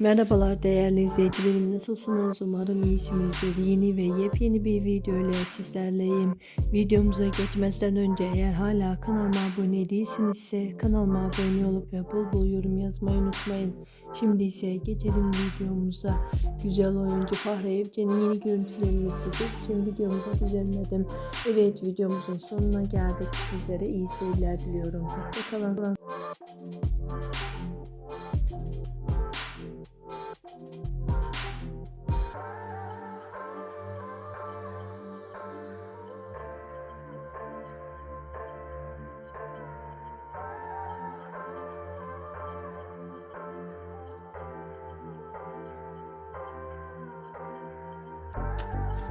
Merhabalar değerli izleyicilerim nasılsınız? Umarım iyisinizdir. Yeni ve yepyeni bir video ile sizlerleyim. Videomuza geçmezden önce eğer hala kanalıma abone değilsinizse kanalıma abone olup ve bol bol yorum yazmayı unutmayın. Şimdi ise geçelim videomuza. Güzel oyuncu Fahri Evcen'in yeni görüntülerini sizler için videomuza düzenledim. Evet videomuzun sonuna geldik. Sizlere iyi seyirler diliyorum. Hoşçakalın.